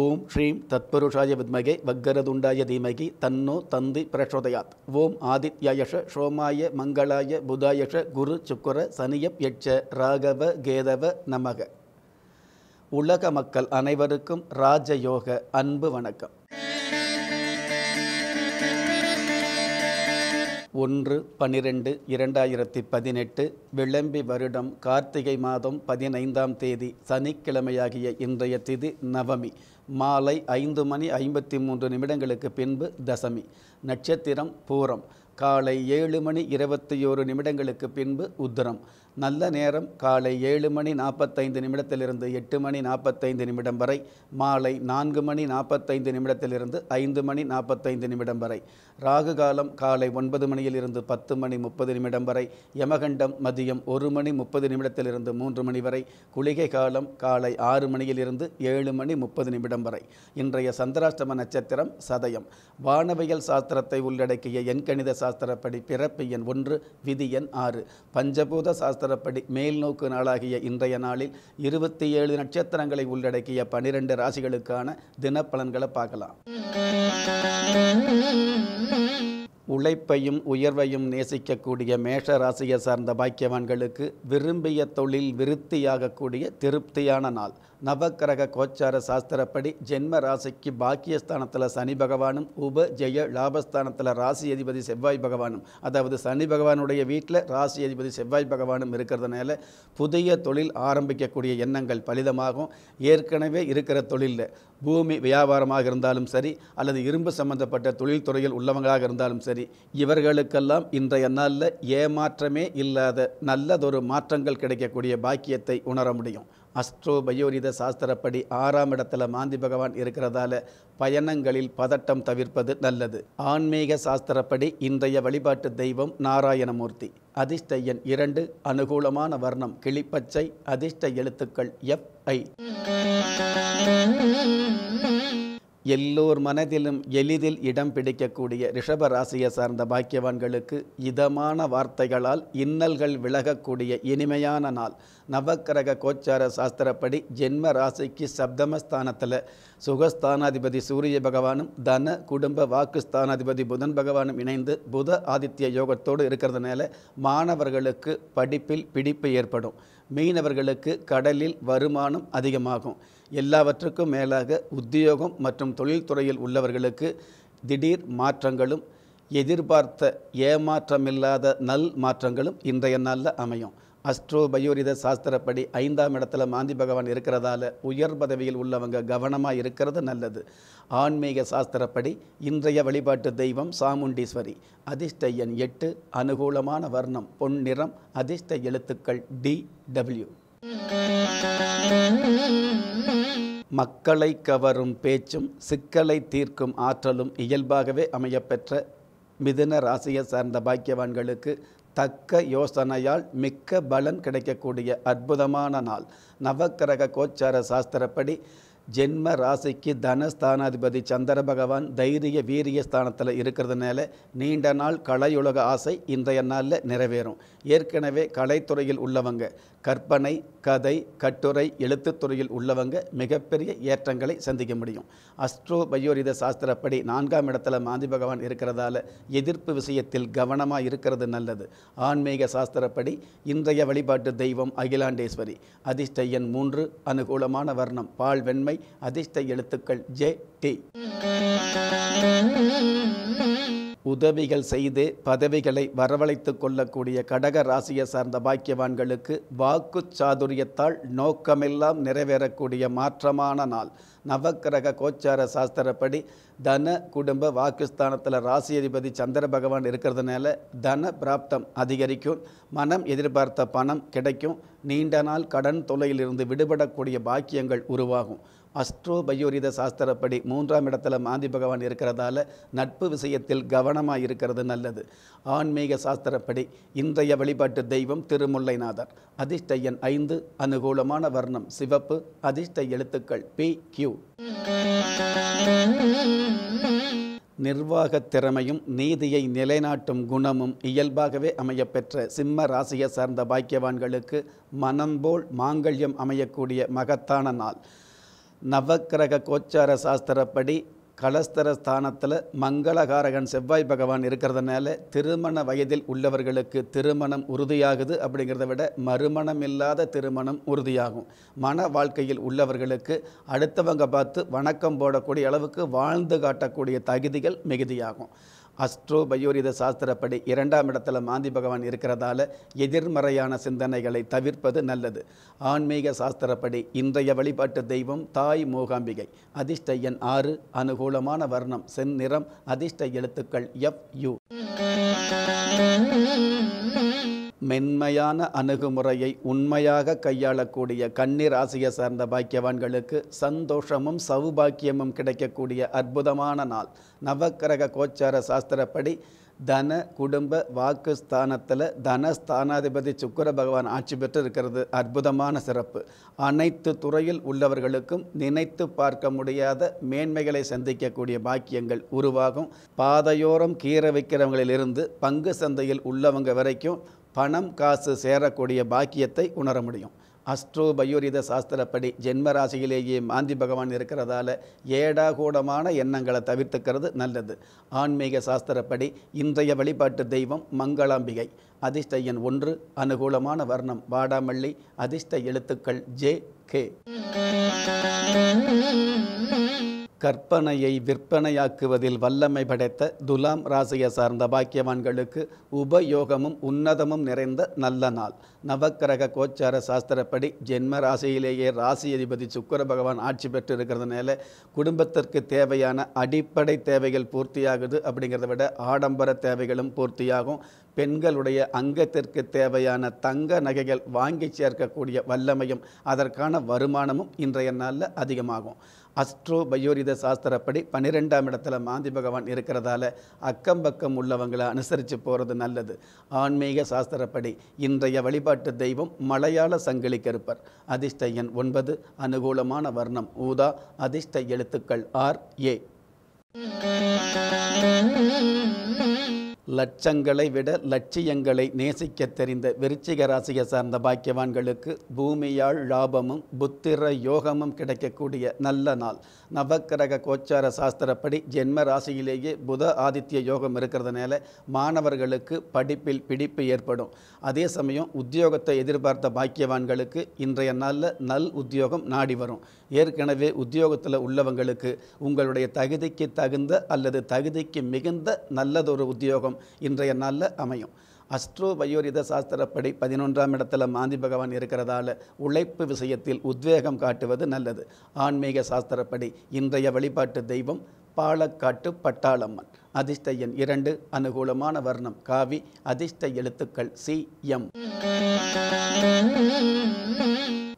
ஓம் ஸ்ரீம் தத்புருஷாய வித்மகே வக்கரதுண்டாய தீமகி தன்னோ தந்தி பிரச்சோதயாத். ஓம் ஆதித்யாயஷ சோமாய மங்களாய புதாயஷ குரு சுக்கர சனியப் யட்ச ராகவ கேதவ நமக. உலக மக்கள் அனைவருக்கும் ராஜயோக அன்பு வணக்கம். ஒன்று பன்னிரெண்டு இரண்டாயிரத்தி பதினெட்டு விளம்பி வருடம் கார்த்திகை மாதம் பதினைந்தாம் தேதி சனிக்கிழமையாகிய இன்றைய திதி நவமி. மாலை ஐந்து மணி ஐம்பத்தி மூன்று நிமிடங்களுக்கு பின்பு தசமி நட்சத்திரம் பூரம் காலை ஏழு மணி இருபத்தி ஓரு நிமிடங்களுக்கு பின்பு உத்தரம் நல்ல நேரம் காலை ஏழு மணி நாற்பத்தைந்து நிமிடத்திலிருந்து எட்டு மணி நாற்பத்தைந்து நிமிடம் வரை மாலை நான்கு மணி நாற்பத்தைந்து நிமிடத்திலிருந்து ஐந்து மணி நாற்பத்தைந்து நிமிடம் வரை ராகு காலம் காலை ஒன்பது மணியிலிருந்து பத்து மணி முப்பது நிமிடம் வரை யமகண்டம் மதியம் ஒரு மணி முப்பது நிமிடத்திலிருந்து மூன்று மணி வரை குளிகை காலம் காலை ஆறு மணியிலிருந்து ஏழு மணி முப்பது நிமிடம் வரை. இன்றைய சந்திராஷ்டம நட்சத்திரம் சதயம். வானவியல் சாஸ்திரத்தை உள்ளடக்கிய எண்கணித சாஸ்திரப்படி பிறப்பு எண் ஒன்று விதி எண் ஆறு. பஞ்சபூத சாஸ்திரப்படி மேல் நோக்கு நாளாகிய இன்றைய நாளில் இருபத்தி ஏழு நட்சத்திரங்களை உள்ளடக்கிய பனிரெண்டு ராசிகளுக்கான தினப்பலன்களை பார்க்கலாம். உழைப்பையும் உயர்வையும் நேசிக்கக்கூடிய மேஷ ராசியை சார்ந்த பாக்கியவான்களுக்கு விரும்பிய தொழில் விருத்தியாகக்கூடிய திருப்தியான நாள். நவக்கிரக கோச்சார சாஸ்திரப்படி ஜென்ம ராசிக்கு பாக்கியஸ்தானத்தில் சனி பகவானும் உப ஜெய லாபஸ்தானத்தில் ராசி அதிபதி செவ்வாய் பகவானும். அதாவது சனி பகவானுடைய வீட்டில் ராசி அதிபதி செவ்வாய் பகவானும் இருக்கிறதுனால புதிய தொழில் ஆரம்பிக்கக்கூடிய எண்ணங்கள் பலிதமாகும். ஏற்கனவே இருக்கிற தொழிலில் பூமி வியாபாரமாக இருந்தாலும் சரி அல்லது இரும்பு சம்பந்தப்பட்ட தொழில்துறையில் உள்ளவங்களாக இருந்தாலும் சரி இவர்களுக்கெல்லாம் இன்றைய நாளில் ஏமாற்றமே இல்லாத நல்லதொரு மாற்றங்கள் கிடைக்கக்கூடிய பாக்கியத்தை உணர முடியும். அஸ்ட்ரோ பயோரித சாஸ்திரப்படி ஆறாம் இடத்துல மாந்தி பகவான் இருக்கிறதால பயணங்களில் பதட்டம் தவிர்ப்பது நல்லது. ஆன்மீக சாஸ்திரப்படி இன்றைய வழிபாட்டு தெய்வம் நாராயணமூர்த்தி. அதிர்ஷ்ட எண் இரண்டு அனுகூலமான வர்ணம் கிளிப்பச்சை அதிர்ஷ்ட எழுத்துக்கள் எஃப் ஐ. எல்லோர் மனதிலும் எளிதில் இடம் பிடிக்கக்கூடிய ரிஷப ராசியை சார்ந்த பாக்கியவான்களுக்கு இதமான வார்த்தைகளால் இன்னல்கள் விலகக்கூடிய இனிமையான நாள். நவக்கிரக கோச்சார சாஸ்திரப்படி ஜென்ம ராசிக்கு சப்தமஸ்தானத்தில் சுகஸ்தானாதிபதி சூரிய பகவானும் தன குடும்ப வாக்குஸ்தானாதிபதி புதன் பகவானும் இணைந்து புத ஆதித்ய யோகத்தோடு இருக்கிறதுனால மாணவர்களுக்கு படிப்பில் பிடிப்பு ஏற்படும். மீனவர்களுக்கு கடலில் வருமானம் அதிகமாகும். எல்லாவற்றுக்கும் மேலாக உத்தியோகம் மற்றும் தொழில்துறையில் உள்ளவர்களுக்கு திடீர் மாற்றங்களும் எதிர்பார்த்த ஏமாற்றமில்லாத நல் மாற்றங்களும் இன்றைய நாளில் அமையும். அஸ்ட்ரோ பயோரித சாஸ்திரப்படி ஐந்தாம் இடத்துல மாந்தி பகவான் இருக்கிறதால உயர் பதவியில் உள்ளவங்க கவனமாக இருக்கிறது நல்லது. ஆன்மீக சாஸ்திரப்படி இன்றைய வழிபாட்டு தெய்வம் சாமுண்டீஸ்வரி. அதிர்ஷ்ட எண் எட்டு அனுகூலமான வர்ணம் பொன் நிறம் அதிர்ஷ்ட எழுத்துக்கள் டி டபிள்யூ. மக்களை கவரும் பேச்சும் சிக்கலை தீர்க்கும் ஆற்றலும் இயல்பாகவே அமையப்பெற்ற மிதுன ராசியை சார்ந்த பாக்கியவான்களுக்கு தக்க யோசனையால் மிக்க பலன் கிடைக்கக்கூடிய அற்புதமான நாள். நவக்கிரக கோச்சார சாஸ்திரப்படி ஜென்ம ராசிக்கு தனஸ்தானாதிபதி சந்திர பகவான் தைரிய வீரிய ஸ்தானத்தில் இருக்கிறதுனால நீண்ட நாள் கலையுலக ஆசை இன்றைய நாளில் நிறைவேறும். ஏற்கனவே கலைத்துறையில் உள்ளவங்க கற்பனை கதை கட்டுரை எழுத்துத்துறையில் உள்ளவங்க மிகப்பெரிய ஏற்றங்களை சந்திக்க முடியும். அஸ்ட்ரோ பயோரித சாஸ்திரப்படி நான்காம் இடத்துல மாந்தி பகவான் இருக்கிறதால எதிர்ப்பு விஷயத்தில் கவனமாக இருக்கிறது நல்லது. ஆன்மீக சாஸ்திரப்படி இன்றைய வழிபாட்டு தெய்வம் அகிலாண்டேஸ்வரி. அதிர்ஷ்ட எண் மூன்று அனுகூலமான வர்ணம் பால் வெண்மை அதிர்ஷ்ட எழுத்துக்கள் ஜே டி. உதவிகள் செய்து பதவிகளை வரவழைத்து கொள்ளக்கூடிய கடக ராசியை சார்ந்த பாக்கியவான்களுக்கு வாக்கு சாதுரியத்தால் நோக்கமெல்லாம் நிறைவேறக்கூடிய மாற்றமான நாள். நவக்கிரக கோச்சார சாஸ்திரப்படி தன குடும்ப வாக்குஸ்தானத்தில் ராசி அதிபதி சந்திர பகவான் இருக்கிறதுனால தன பிராப்தம் அதிகரிக்கும். மனம் எதிர்பார்த்த பணம் கிடைக்கும். நீண்ட நாள் கடன் தொலையிலிருந்து விடுபடக்கூடிய பாக்கியங்கள் உருவாகும். அஸ்ட்ரோ பயோரித சாஸ்திரப்படி மூன்றாம் இடத்துல மாந்தி பகவான் இருக்கிறதால நட்பு விஷயத்தில் கவனமாக இருக்கிறது நல்லது. ஆன்மீக சாஸ்திரப்படி இன்றைய வழிபாட்டு தெய்வம் திருமுல்லைநாதர். அதிர்ஷ்ட எண் ஐந்து அனுகூலமான வர்ணம் சிவப்பு அதிர்ஷ்ட எழுத்துக்கள் பி கியூ. நிர்வாக திறமையும் நீதியை நிலைநாட்டும் குணமும் இயல்பாகவே அமையப்பெற்ற சிம்ம ராசியை சார்ந்த பாக்கியவான்களுக்கு மனம் போல் மாங்கல்யம் அமையக்கூடிய மகத்தான நாள். நவக்கிரக கோச்சார சாஸ்திரப்படி கலஸ்தர ஸ்தானத்தில் மங்களகாரகன் செவ்வாய் பகவான் இருக்கிறதுனால திருமண வயதில் உள்ளவர்களுக்கு திருமணம் உறுதியாகுது அப்படிங்கிறத விட மறுமணம் இல்லாத திருமணம் உறுதியாகும். மன வாழ்க்கையில் உள்ளவர்களுக்கு அடுத்தவங்க பார்த்து வணக்கம் போடக்கூடிய அளவுக்கு வாழ்ந்து காட்டக்கூடிய தகுதிகள் மிகுதியாகும். அஸ்ட்ரோ பயோரித சாஸ்திரப்படி இரண்டாம் இடத்துல மாந்தி பகவான் இருக்கிறதால எதிர்மறையான சிந்தனைகளை தவிர்ப்பது நல்லது. ஆன்மீக சாஸ்திரப்படி இன்றைய வழிபாட்டு தெய்வம் தாய் மூகாம்பிகை. அதிர்ஷ்ட எண் ஆறு அனுகூலமான வர்ணம் செந்நிறம் அதிர்ஷ்ட எழுத்துக்கள் எஃப் யு மென்மையான அணுகுமுறையை உண்மையாக கையாளக்கூடிய கண்ணீர் ராசியை சார்ந்த பாக்கியவான்களுக்கு சந்தோஷமும் சௌபாக்கியமும் கிடைக்கக்கூடிய அற்புதமான நாள். நவக்கிரக கோச்சார சாஸ்திரப்படி தன குடும்ப வாக்கு ஸ்தானத்தில் தனஸ்தானாதிபதி சுக்கர பகவான் ஆட்சி பெற்று இருக்கிறது அற்புதமான சிறப்பு. அனைத்து துறையில் உள்ளவர்களுக்கும் நினைத்து பார்க்க முடியாத மேன்மைகளை சந்திக்கக்கூடிய பாக்கியங்கள் உருவாகும். பாதையோரம் கீரை வைக்கிறவங்களிலிருந்து பங்கு சந்தையில் உள்ளவங்க வரைக்கும் பணம் காசு சேரக்கூடிய பாக்கியத்தை உணர முடியும். அஸ்ட்ரோ பயோரித சாஸ்திரப்படி ஜென்ம ராசியிலேயே மாந்தி பகவான் இருக்கிறதால ஏடாகூடமான எண்ணங்களை தவிர்த்துக்கிறது நல்லது. ஆன்மீக சாஸ்திரப்படி இன்றைய வழிபாட்டு தெய்வம் மங்களாம்பிகை. அதிர்ஷ்ட எண் ஒன்று அனுகூலமான வர்ணம் வாடாமல்லி அதிர்ஷ்ட எழுத்துக்கள் ஜே கே. கற்பனையை விற்பனையாக்குவதில் வல்லமை படைத்த துலாம் ராசியை சார்ந்த பாக்கியவான்களுக்கு உபயோகமும் உன்னதமும் நிறைந்த நல்ல நாள். நவக்கிரக கோச்சார சாஸ்திரப்படி ஜென்ம ராசியிலேயே ராசி அதிபதி சுக்கர பகவான் ஆட்சி பெற்று இருக்கிறதுனால குடும்பத்திற்கு தேவையான அடிப்படை தேவைகள் பூர்த்தியாகுது அப்படிங்கிறத விட ஆடம்பர தேவைகளும் பூர்த்தியாகும். பெண்களுடைய அங்கத்திற்கு தேவையான தங்க நகைகள் வாங்கி சேர்க்கக்கூடிய வல்லமையும் அதற்கான வருமானமும் இன்றைய நாளில் அதிகமாகும். அஸ்ட்ரோ பயோரித சாஸ்திரப்படி பன்னிரெண்டாம் இடத்துல மாந்தி பகவான் இருக்கிறதால அக்கம் பக்கம் உள்ளவங்களை அனுசரித்து போகிறது நல்லது. ஆன்மீக சாஸ்திரப்படி இன்றைய வழிபாட்டு தெய்வம் மலையாள சங்கிலி கருப்பர் அதிர்ஷ்ட எண் ஒன்பது அனுகூலமான வர்ணம் ஊதா அதிர்ஷ்ட எழுத்துக்கள் ஆர் ஏ. லட்சங்களை விட லட்சியங்களை நேசிக்க தெரிந்த விருச்சிக ராசியை சார்ந்த பாக்கியவான்களுக்கு பூமியால் லாபமும் புத்திர யோகமும் கிடைக்கக்கூடிய நல்ல நாள். நவக்கிரக கோச்சார சாஸ்திரப்படி ஜென்ம ராசியிலேயே புத ஆதித்ய யோகம் இருக்கிறதுனால மாணவர்களுக்கு படிப்பில் பிடிப்பு ஏற்படும். அதே சமயம் உத்தியோகத்தை எதிர்பார்த்த பாக்கியவான்களுக்கு இன்றைய நாளில் நல் உத்தியோகம் நாடி வரும். ஏற்கனவே உத்தியோகத்தில் உள்ளவங்களுக்கு உங்களுடைய தகுதிக்கு தகுந்த அல்லது தகுதிக்கு மிகுந்த நல்லதொரு உத்தியோகம் இன்றைய நாளில் அமையும். அஸ்ட்ரோ வயோரித சாஸ்திரப்படி பதினொன்றாம் இடத்துல மாந்தி பகவான் இருக்கிறதால உழைப்பு விஷயத்தில் உத்வேகம் காட்டுவது நல்லது. ஆன்மீக சாஸ்திரப்படி இன்றைய வழிபாட்டு தெய்வம் பாலக்காட்டு பட்டாளம்மன். அதிர்ஷ்ட எண் இரண்டு அனுகூலமான வர்ணம் காவி அதிர்ஷ்ட எழுத்துக்கள் சி எம்.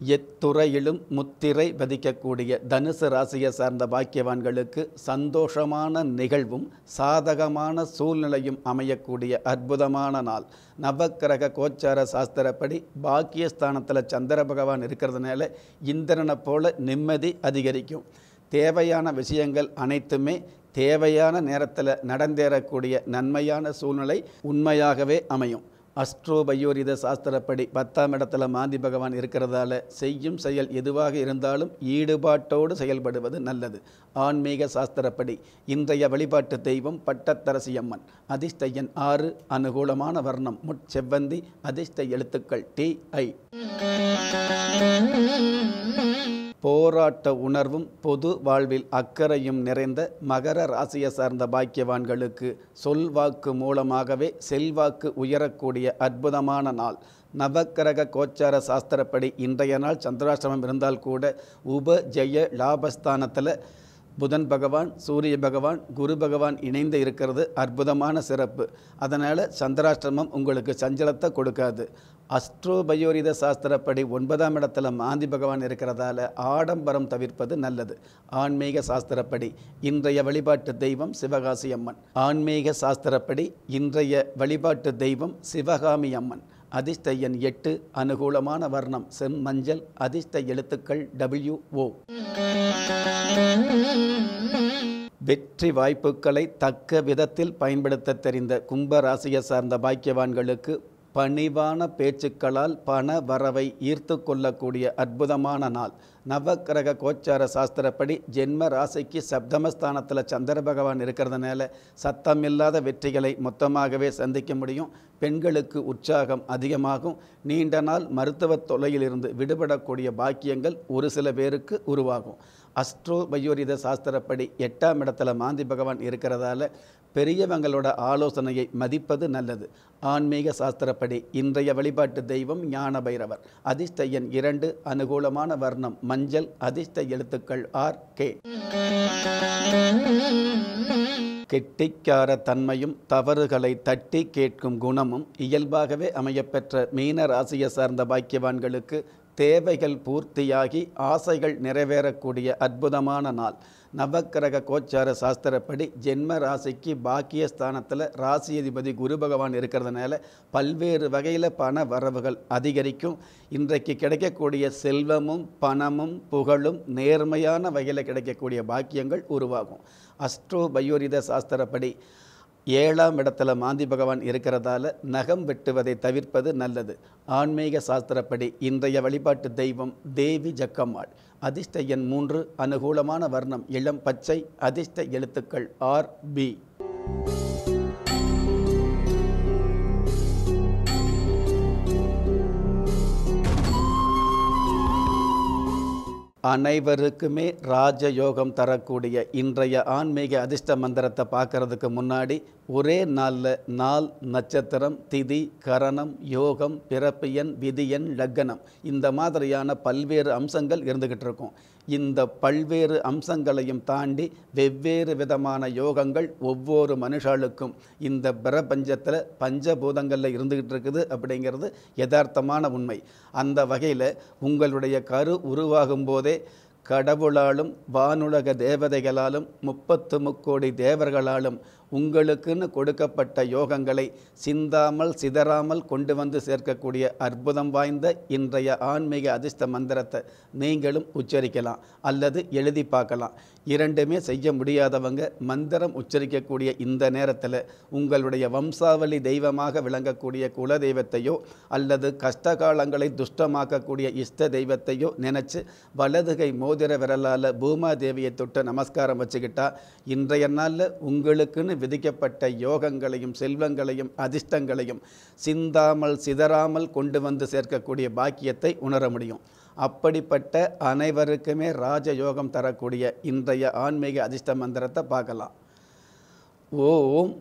எத்துறையிலும் முத்திரை பதிக்கக்கூடிய தனுசு ராசியை சார்ந்த பாக்கியவான்களுக்கு சந்தோஷமான நிகழ்வும் சாதகமான சூழ்நிலையும் அமையக்கூடிய அற்புதமான நாள். நவக்கிரக கோச்சார சாஸ்திரப்படி பாக்கியஸ்தானத்தில் சந்திர பகவான் இருக்கிறதுனால இந்திரனை போல நிம்மதி அதிகரிக்கும். தேவையான விஷயங்கள் அனைத்துமே தேவையான நேரத்தில் நடந்தேறக்கூடிய நன்மையான சூழ்நிலை உண்மையாகவே அமையும். அஸ்ட்ரோ பயோரித சாஸ்திரப்படி பத்தாம் இடத்துல மாந்தி பகவான் இருக்கிறதால செய்யும் செயல் எதுவாக இருந்தாலும் ஈடுபாட்டோடு செயல்படுவது நல்லது. ஆன்மீக சாஸ்திரப்படி இன்றைய வழிபாட்டு தெய்வம் பட்டத்தரசி அம்மன். அதிர்ஷ்ட ஆறு அனுகூலமான வர்ணம் முட்செவ்வந்தி அதிர்ஷ்ட எழுத்துக்கள் டி ஐ. போராட்ட உணர்வும் பொது வாழ்வில் அக்கறையும் நிறைந்த மகர ராசியை சார்ந்த பாக்கியவான்களுக்கு சொல்வாக்கு மூலமாகவே செல்வாக்கு உயரக்கூடிய அற்புதமான நாள். நவக்கிரக கோச்சார சாஸ்திரப்படி இன்றைய நாள் சந்திராசிரமம் இருந்தால் கூட உப ஜெய லாபஸ்தானத்தில் புதன் பகவான் சூரிய பகவான் குரு பகவான் இணைந்து இருக்கிறது அற்புதமான சிறப்பு. அதனால் சந்திராஷ்டிரமம் உங்களுக்கு சஞ்சலத்தை கொடுக்காது. அஸ்ட்ரோபயோரித சாஸ்திரப்படி ஒன்பதாம் இடத்துல மாந்தி பகவான் இருக்கிறதால ஆடம்பரம் தவிர்ப்பது நல்லது. ஆன்மீக சாஸ்திரப்படி இன்றைய வழிபாட்டு தெய்வம் சிவகாசி அம்மன் ஆன்மீக சாஸ்திரப்படி இன்றைய வழிபாட்டு தெய்வம் சிவகாமி அம்மன் அதிர்ஷ்ட எண் எட்டு அனுகூலமான வர்ணம் செம்மஞ்சள் அதிர்ஷ்ட எழுத்துக்கள் டபிள்யூ ஓ வெற்றி வாய்ப்புகளை தக்க விதத்தில் பயன்படுத்த தெரிந்த கும்ப ராசியை சார்ந்த பாக்கியவான்களுக்கு பணிவான பேச்சுக்களால் பண வரவை ஈர்த்து கொள்ளக்கூடிய அற்புதமான நாள். நவக்கிரக கோச்சார சாஸ்திரப்படி ஜென்ம ராசிக்கு சப்தமஸ்தானத்தில் சந்திர பகவான் இருக்கிறதுனால சத்தமில்லாத வெற்றிகளை மொத்தமாகவே சந்திக்க முடியும். பெண்களுக்கு உற்சாகம் அதிகமாகும். நீண்ட நாள் மருத்துவ தொலையிலிருந்து விடுபடக்கூடிய பாக்கியங்கள் ஒரு சில பேருக்கு உருவாகும். அஸ்ட்ரோ பயோரித சாஸ்திரப்படி எட்டாம் இடத்துல மாந்தி பகவான் இருக்கிறதால பெரியவங்களோட ஆலோசனையை மதிப்பது நல்லது. ஆன்மீக சாஸ்திரப்படி இன்றைய வழிபாட்டு தெய்வம் ஞான பைரவர் அதிர்ஷ்ட எண் இரண்டு அனுகூலமான வர்ணம் மஞ்சள் அதிர்ஷ்ட எழுத்துக்கள் ஆர் கே. கெட்டிக்கார தன்மையும் தவறுகளை தட்டி கேட்கும் குணமும் இயல்பாகவே அமையப்பெற்ற மீன ராசியை சார்ந்த பாக்கியவான்களுக்கு தேவைகள் பூர்த்தியாகி ஆசைகள் நிறைவேறக்கூடிய அற்புதமான நாள். நவக்கிரக கோச்சார சாஸ்திரப்படி ஜென்ம ராசிக்கு பாக்கிய ஸ்தானத்தில் ராசி அதிபதி குரு பகவான் இருக்கிறதுனால பல்வேறு வகையில் பண வரவுகள் அதிகரிக்கும். இன்றைக்கு கிடைக்கக்கூடிய செல்வமும் பணமும் புகழும் நேர்மையான வகையில் கிடைக்கக்கூடிய பாக்கியங்கள் உருவாகும். அஸ்ட்ரோ பயோரித சாஸ்திரப்படி ஏழாம் இடத்துல மாந்தி பகவான் இருக்கிறதால நகம் வெட்டுவதை தவிர்ப்பது நல்லது. ஆன்மீக சாஸ்திரப்படி இன்றைய வழிபாட்டு தெய்வம் தேவி ஜக்கம்மாள். அதிர்ஷ்ட எண் மூன்று அனுகூலமான வர்ணம் இளம் பச்சை அதிர்ஷ்ட எழுத்துக்கள் ஆர் பி. அனைவருக்குமே ராஜயோகம் தரக்கூடிய இன்றைய ஆன்மீக அதிர்ஷ்ட மந்திரத்தை பார்க்கறதுக்கு முன்னாடி ஒரே நாளில் நாள் நட்சத்திரம் திதி கரணம் யோகம் பிறப்பு எண் விதியன் லக்கணம் இந்த மாதிரியான பல்வேறு அம்சங்கள் இருந்துக்கிட்டு இருக்கும். இந்த பல்வேறு அம்சங்களையும் தாண்டி வெவ்வேறு விதமான யோகங்கள் ஒவ்வொரு மனுஷாளுக்கும் இந்த பிரபஞ்சத்தில் பஞ்சபூதங்களில் இருந்துக்கிட்டு இருக்குது அப்படிங்கிறது யதார்த்தமான உண்மை. அந்த வகையில் உங்களுடைய கரு உருவாகும் போதே கடவுளாலும் வானுலக தேவதைகளாலும் முப்பத்து முக்கோடி தேவர்களாலும் உங்களுக்குன்னு கொடுக்கப்பட்ட யோகங்களை சிந்தாமல் சிதறாமல் கொண்டு வந்து சேர்க்கக்கூடிய அற்புதம் வாய்ந்த இன்றைய ஆன்மீக அதிர்ஷ்ட மந்திரத்தை நீங்களும் உச்சரிக்கலாம் அல்லது எழுதி பார்க்கலாம். இரண்டுமே செய்ய முடியாதவங்க மந்திரம் உச்சரிக்கக்கூடிய இந்த நேரத்தில் உங்களுடைய வம்சாவளி தெய்வமாக விளங்கக்கூடிய குல தெய்வத்தையோ அல்லது கஷ்டகாலங்களை துஷ்டமாக்கக்கூடிய இஷ்ட தெய்வத்தையோ நினச்சி வலதுகை மோதிர விரலால் பூமா தேவியை தொட்டு நமஸ்காரம் வச்சுக்கிட்டா இன்றைய நாளில் உங்களுக்குன்னு விதிக்கப்பட்ட யோகங்களையும் செல்வங்களையும் அதிர்ஷ்டங்களையும் சிந்தாமல் சிதறாமல் கொண்டு வந்து சேர்க்கக்கூடிய பாக்கியத்தை உணர முடியும். அப்படிப்பட்ட அனைவருக்குமே ராஜயோகம் தரக்கூடிய இன்றைய ஆன்மீக அதிர்ஷ்ட மந்திரத்தை பார்க்கலாம். ஓம்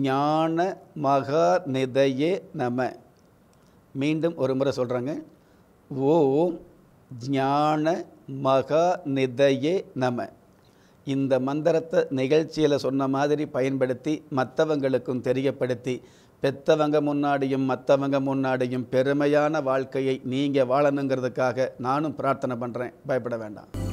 ஞான மகா நிதையே நம. மீண்டும் ஒரு முறை சொல்கிறேங்க ஓம் ஞான மகா நிதையே நம. இந்த மந்திரத்தை நிகழ்ச்சியில் சொன்ன மாதிரி பயன்படுத்தி மற்றவங்களுக்கும் தெரியப்படுத்தி பெத்தவங்க முன்னாடியும் மற்றவங்க முன்னாடியும் பெருமையான வாழ்க்கையை நீங்கள் வாழணுங்கிறதுக்காக நானும் பிரார்த்தனை பண்ணுறேன் பயப்பட வேண்டாம்.